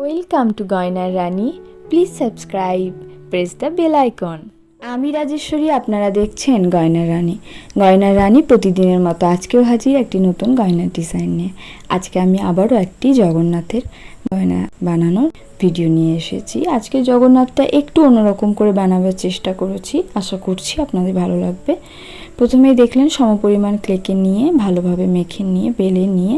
Welcome to গয়নার রানী please subscribe press the bell icon আমি রাজেশ্বরী, আপনারা দেখছেন গয়নার রানী গয়নার রানী প্রতিদিনের মতো আজকেও হাজির একটি নতুন গয়নার ডিজাইন নিয়ে। আজকে আমি আবারও একটি জগন্নাথের গয়না বানানোর ভিডিও নিয়ে এসেছি। আজকে জগন্নাথটা একটু অন্যরকম করে বানাবার চেষ্টা করেছি। আশা করছি আপনাদের ভালো লাগবে। প্রথমেই দেখলেন সমপরিমাণ ক্লেকে নিয়ে, ভালোভাবে মেখে নিয়ে, বেলে নিয়ে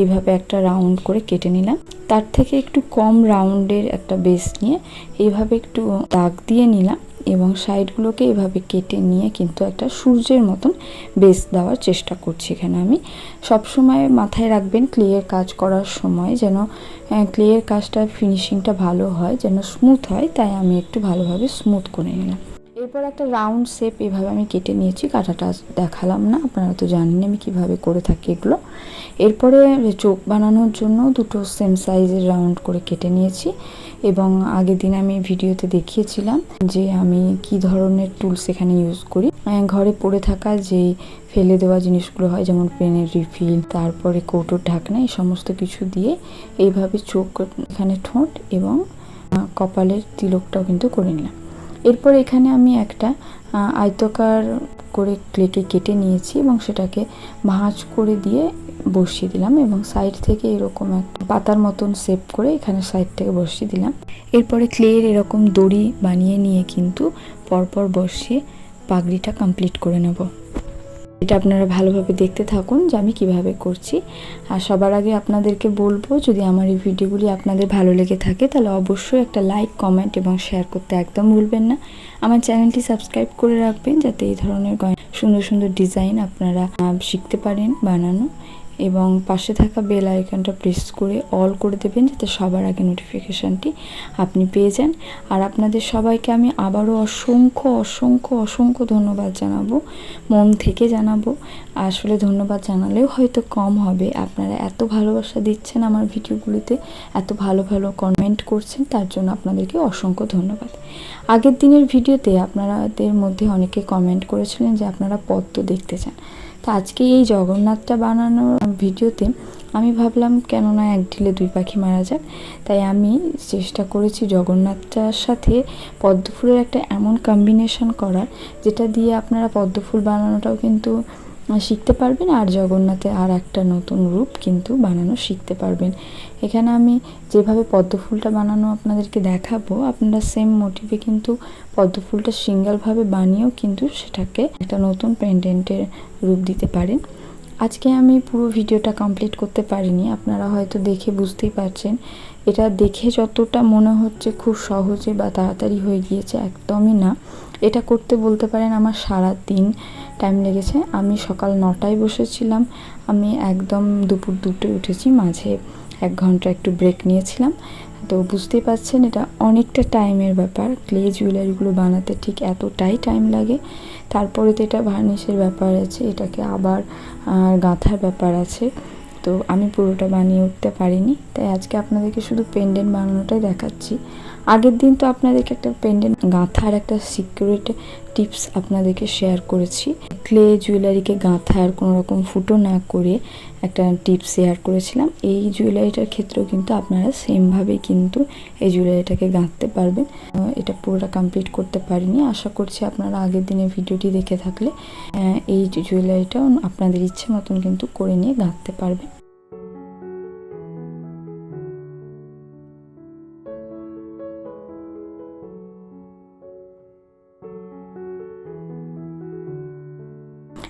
এইভাবে একটা রাউন্ড করে কেটে নিলাম। তার থেকে একটু কম রাউন্ডের একটা বেস নিয়ে এইভাবে একটু দাগ দিয়ে নিলাম এবং সাইডগুলোকে এভাবে কেটে নিয়ে কিন্তু একটা সূর্যের মতন বেস দেওয়ার চেষ্টা করছি এখানে আমি। সবসময় মাথায় রাখবেন ক্লিয়ের কাজ করার সময় যেন ক্লিয়ের কাজটা ফিনিশিংটা ভালো হয়, যেন স্মুথ হয়, তাই আমি একটু ভালোভাবে স্মুথ করে নিলাম। এরপর একটা রাউন্ড শেপ এভাবে আমি কেটে নিয়েছি, কাটাটা দেখালাম না, আপনারা তো জানেন আমি কীভাবে করে থাকি এগুলো। এরপরে চোখ বানানোর জন্য দুটো সেম সাইজের রাউন্ড করে কেটে নিয়েছি এবং আগের দিন আমি ভিডিওতে দেখিয়েছিলাম যে আমি কি ধরনের টুলস এখানে ইউজ করি। ঘরে পড়ে থাকা যে ফেলে দেওয়া জিনিসগুলো হয়, যেমন পেনের রিফিল তারপরে কৌটোর ঢাকনা, এই সমস্ত কিছু দিয়ে এইভাবে চোখ এখানে ঠোঁট এবং কপালের তিলকটাও কিন্তু করে নিলাম। এরপর এখানে আমি একটা আয়তকার করে ক্লেকে কেটে নিয়েছি এবং সেটাকে ভাঁজ করে দিয়ে বসিয়ে দিলাম এবং সাইড থেকে এরকম একটা পাতার মতন সেপ করে এখানে সাইড থেকে বসিয়ে দিলাম। এরপরে ক্লের এরকম দড়ি বানিয়ে নিয়ে কিন্তু পরপর বসিয়ে পাগড়িটা কমপ্লিট করে নেব। এটা আপনারা ভালোভাবে দেখতে থাকুন যে আমি কীভাবে করছি। আর সবার আগে আপনাদেরকে বলব, যদি আমার এই ভিডিওগুলি আপনাদের ভালো লেগে থাকে, তাহলে অবশ্যই একটা লাইক, কমেন্ট এবং শেয়ার করতে একদম ভুলবেন না। আমার চ্যানেলটি সাবস্ক্রাইব করে রাখবেন, যাতে এই ধরনের সুন্দর সুন্দর ডিজাইন আপনারা শিখতে পারেন, বানানো। এবং পাশে থাকা বেল আইকনটা প্রেস করে অল করে দেবেন যাতে সবার আগে নোটিফিকেশানটি আপনি পেয়ে যান। আর আপনাদের সবাইকে আমি আবারও অসংখ্য অসংখ্য অসংখ্য ধন্যবাদ জানাব, মন থেকে জানাব। আসলে ধন্যবাদ জানালেও হয়তো কম হবে। আপনারা এত ভালোবাসা দিচ্ছেন আমার ভিডিওগুলিতে, এত ভালো ভালো কমেন্ট করছেন, তার জন্য আপনাদেরকে অসংখ্য ধন্যবাদ। আগের দিনের ভিডিওতে আপনারাদের মধ্যে অনেকে কমেন্ট করেছিলেন যে আপনারা পদ্ম দেখতে চান। তো আজকে এই জগন্নাথটা বানানোর ভিডিওতে আমি ভাবলাম, কেন না এক ঢিলে দুই পাখি মারা যাক? তাই আমি চেষ্টা করেছি জগন্নাথটার সাথে পদ্মফুলের একটা এমন কম্বিনেশন করার, যেটা দিয়ে আপনারা পদ্মফুল বানানোটাও কিন্তু শিখতে পারবেন, আর জগন্নাথের আর একটা নতুন রূপ কিন্তু বানানো শিখতে পারবেন। এখানে আমি যেভাবে পদ্ম ফুলটা বানানো আপনাদেরকে দেখাবো, আপনারা সেম মোটিভে কিন্তু পদ্ম ফুলটা সিঙ্গেলভাবে বানিয়েও কিন্তু সেটাকে একটা নতুন পেন্ডেন্টের রূপ দিতে পারেন। আজকে আমি পুরো ভিডিওটা কমপ্লিট করতে পারিনি, আপনারা হয়তো দেখে বুঝতেই পারছেন। এটা দেখে যতটা মনে হচ্ছে খুব সহজে বা তাড়াতাড়ি হয়ে গিয়েছে, একদমই না। এটা করতে বলতে পারেন আমার সারা দিন টাইম লেগেছে। আমি সকাল নটায় বসেছিলাম। আমি একদম দুপুর দুটোয় উঠেছি, মাঝে এক ঘণ্টা একটু ব্রেক নিয়েছিলাম। তো বুঝতেই পারছেন, এটা অনেকটা টাইমের ব্যাপার। ক্লে জুয়েলারিগুলো বানাতে ঠিক এতটাই টাইম লাগে। তারপরে তো এটা ভার্নিশের ব্যাপার আছে, এটাকে আবার গাঁথার ব্যাপার আছে। তো আমি পুরোটা বানিয়ে উঠতে পারিনি, তাই আজকে আপনাদেরকে শুধু পেন্ডেন্ট বানানোটাই দেখাচ্ছি। আগের দিন তো আপনাদেরকে একটা পেন্ডেন্ট গাঁথার একটা সিকিউরিটি টিপস আপনাদেরকে শেয়ার করেছি। ক্লে জুয়েলারিকে গাঁথার কোনো রকম ফুটো না করে একটা টিপস শেয়ার করেছিলাম। এই জুয়েলারিটার ক্ষেত্রেও কিন্তু আপনারা সেমভাবেই কিন্তু এই জুয়েলারিটাকে গাঁথতে পারবেন। এটা পুরোটা কমপ্লিট করতে পারিনি। আশা করছি আপনারা আগের দিনের ভিডিওটি দেখে থাকলে এই জুয়েলারিটাও আপনাদের ইচ্ছে মতন কিন্তু করে নিয়ে গাঁথতে পারবেন।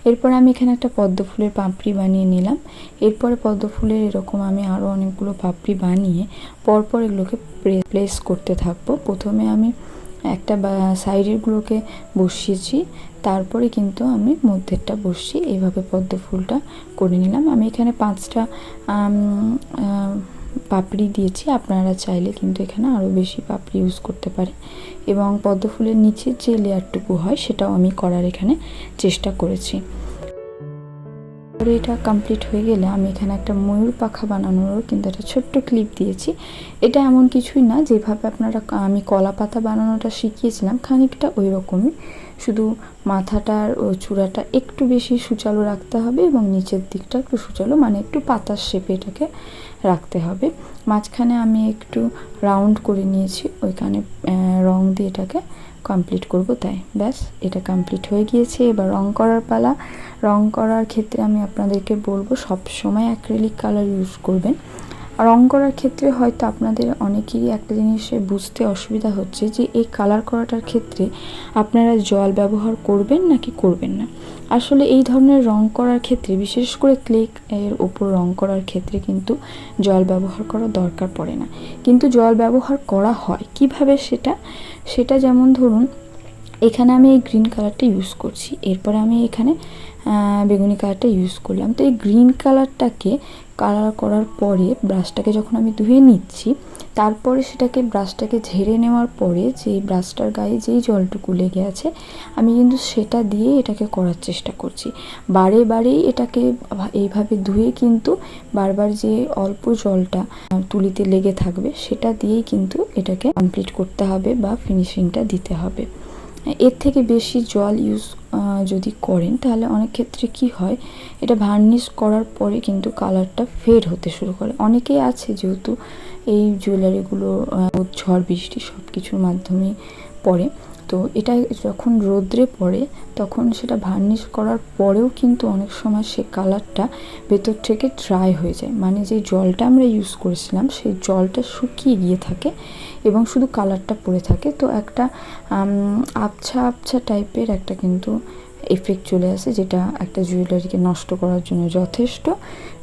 এরপর আমি এখানে একটা পদ্ম ফুলের পাপড়ি বানিয়ে নিলাম। এরপরে পদ্ম ফুলের এরকম আমি আরও অনেকগুলো পাপড়ি বানিয়ে পরপর এগুলোকে প্লেস করতে থাকব। প্রথমে আমি একটা সাইডেরগুলোকে বসিয়েছি, তারপরে কিন্তু আমি মধ্যেরটা বসিয়ে এইভাবে পদ্ম ফুলটা করে নিলাম। আমি এখানে পাঁচটা পাপড়ি দিয়েছি, আপনারা চাইলে কিন্তু এখানে আরও বেশি পাপড়ি ইউজ করতে পারেন। এবং পদ্ম ফুলের নিচে যে লেয়ারটুকু হয়, সেটাও আমি করার এখানে চেষ্টা করেছি। তারপরে এটা কমপ্লিট হয়ে গেলে আমি এখানে একটা ময়ূর পাখা বানানোরও কিন্তু একটা ছোট্ট ক্লিপ দিয়েছি। এটা এমন কিছুই না, যেভাবে আপনারা আমি কলা পাতা বানানোটা শিখিয়েছিলাম, খানিকটা ওই রকমই। শুধু মাথাটার ও চূড়াটা একটু বেশি সুচালো রাখতে হবে এবং নিচের দিকটা একটু সুচালো মানে একটু পাতার শেপে এটাকে রাখতে হবে। মাঝখানে আমি একটু রাউন্ড করে নিয়েছি, ওইখানে রং দিয়ে এটাকে কমপ্লিট করব তাই। ব্যাস, এটা কমপ্লিট হয়ে গিয়েছে। এবার রং করার পালা। রং করার ক্ষেত্রে আমি আপনাদেরকে বলব সব সময় অ্যাক্রিলিক কালার ইউজ করবেন। রং করার ক্ষেত্রে হয়তো আপনাদের অনেকেরই একটা জিনিসে বুঝতে অসুবিধা হচ্ছে যে এই কালার করাটার ক্ষেত্রে আপনারা জল ব্যবহার করবেন নাকি করবেন না? আসলে এই ধরনের রং করার ক্ষেত্রে, বিশেষ করে ক্লেক এর ওপর রং করার ক্ষেত্রে কিন্তু জল ব্যবহার করা দরকার পড়ে না। কিন্তু জল ব্যবহার করা হয়। কীভাবে সেটা? সেটা যেমন ধরুন, এখানে আমি এই গ্রিন কালারটা ইউজ করছি। এরপরে আমি এখানে বেগুনি কালারটা ইউজ করলাম। তো এই গ্রিন কালারটাকে কালার করার পরে ব্রাশটাকে যখন আমি ধুয়ে নিচ্ছি, তারপরে সেটাকে ব্রাশটাকে ঝেড়ে নেওয়ার পরে যে ব্রাশটার গায়ে যেই জলটুকু লেগে আছে, আমি কিন্তু সেটা দিয়ে এটাকে করার চেষ্টা করছি। বারে বারেই এটাকে এইভাবে ধুয়ে কিন্তু বারবার যে অল্প জলটা তুলিতে লেগে থাকবে, সেটা দিয়েই কিন্তু এটাকে কমপ্লিট করতে হবে বা ফিনিশিংটা দিতে হবে। এর থেকে বেশি জল ইউজ যদি করেন, তাহলে অনেক ক্ষেত্রে কি হয়, এটা ভার্নিশ করার পরে কিন্তু কালারটা ফেড হতে শুরু করে। অনেকেই আছে যেহেতু এই জুয়েলারিগুলো ঝড়, বৃষ্টি সব কিছুর মাধ্যমে পড়ে। তো এটা যখন রোদ্রে পড়ে, তখন সেটা ভার্নিশ করার পরেও কিন্তু অনেক সময় সে কালারটা ভেতর থেকে ড্রাই হয়ে যায়। মানে যে জলটা আমরা ইউজ করেছিলাম, সেই জলটা শুকিয়ে গিয়ে থাকে এবং শুধু কালারটা পড়ে থাকে। তো একটা আবছা আবছা টাইপের একটা কিন্তু এফেক্ট চলে আসে, যেটা একটা জুয়েলারিকে নষ্ট করার জন্য যথেষ্ট।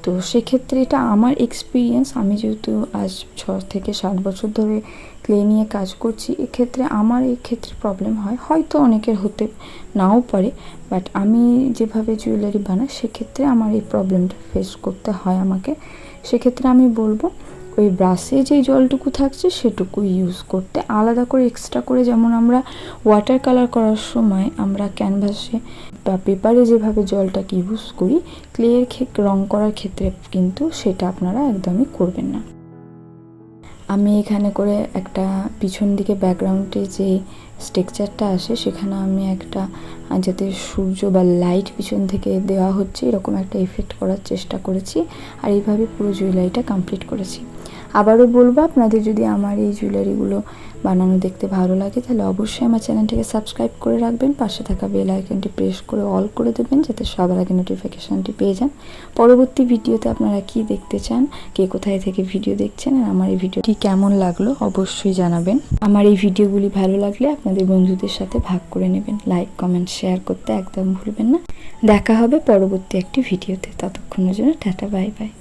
তো সেক্ষেত্রে এটা আমার এক্সপিরিয়েন্স আমি যেহেতু আজ ছ থেকে সাত বছর ধরে ক্লে নিয়ে কাজ করছি, এক্ষেত্রে আমার এক্ষেত্রে প্রবলেম হয়। হয়তো অনেকের হতে নাও পারে বাট আমি যেভাবে জুয়েলারি বানাই, সেক্ষেত্রে আমার এই প্রবলেমটা ফেস করতে হয় আমাকে। সেক্ষেত্রে আমি বলব ওই ব্রাশে যেই জলটুকু থাকছে সেটুকু ইউজ করতে। আলাদা করে এক্সট্রা করে যেমন আমরা ওয়াটার কালার করার সময় আমরা ক্যানভাসে বা পেপারে যেভাবে জলটাকে ইউজ করি ক্লের রং করার ক্ষেত্রে কিন্তু সেটা আপনারা একদমই করবেন না। আমি এখানে করে একটা পিছন দিকে ব্যাকগ্রাউন্ডে যে স্ট্রাকচারটা আসে, সেখানে আমি একটা যাতে সূর্য বা লাইট পিছন থেকে দেওয়া হচ্ছে, এরকম একটা এফেক্ট করার চেষ্টা করেছি। আর এইভাবে পুরো জুয়েলারিটা কমপ্লিট করেছি। আবারও বলব, আপনাদের যদি আমার এই জুয়েলারিগুলো বানানো দেখতে ভালো লাগে, তাহলে অবশ্যই আমার চ্যানেলটিকে সাবস্ক্রাইব করে রাখবেন, পাশে থাকা বেল আইকনটি প্রেস করে অল করে দেবেন, যাতে সবার আগে নোটিফিকেশানটি পেয়ে যান। পরবর্তী ভিডিওতে আপনারা কি দেখতে চান, কে কোথায় থেকে ভিডিও দেখছেন, আর আমার এই ভিডিওটি কেমন লাগল অবশ্যই জানাবেন। আমার এই ভিডিওগুলি ভালো লাগলে আপনাদের বন্ধুদের সাথে ভাগ করে নেবেন। লাইক, কমেন্ট, শেয়ার করতে একদম ভুলবেন না। দেখা হবে পরবর্তী একটি ভিডিওতে। ততক্ষণের জন্য টাটা, বাই বাই।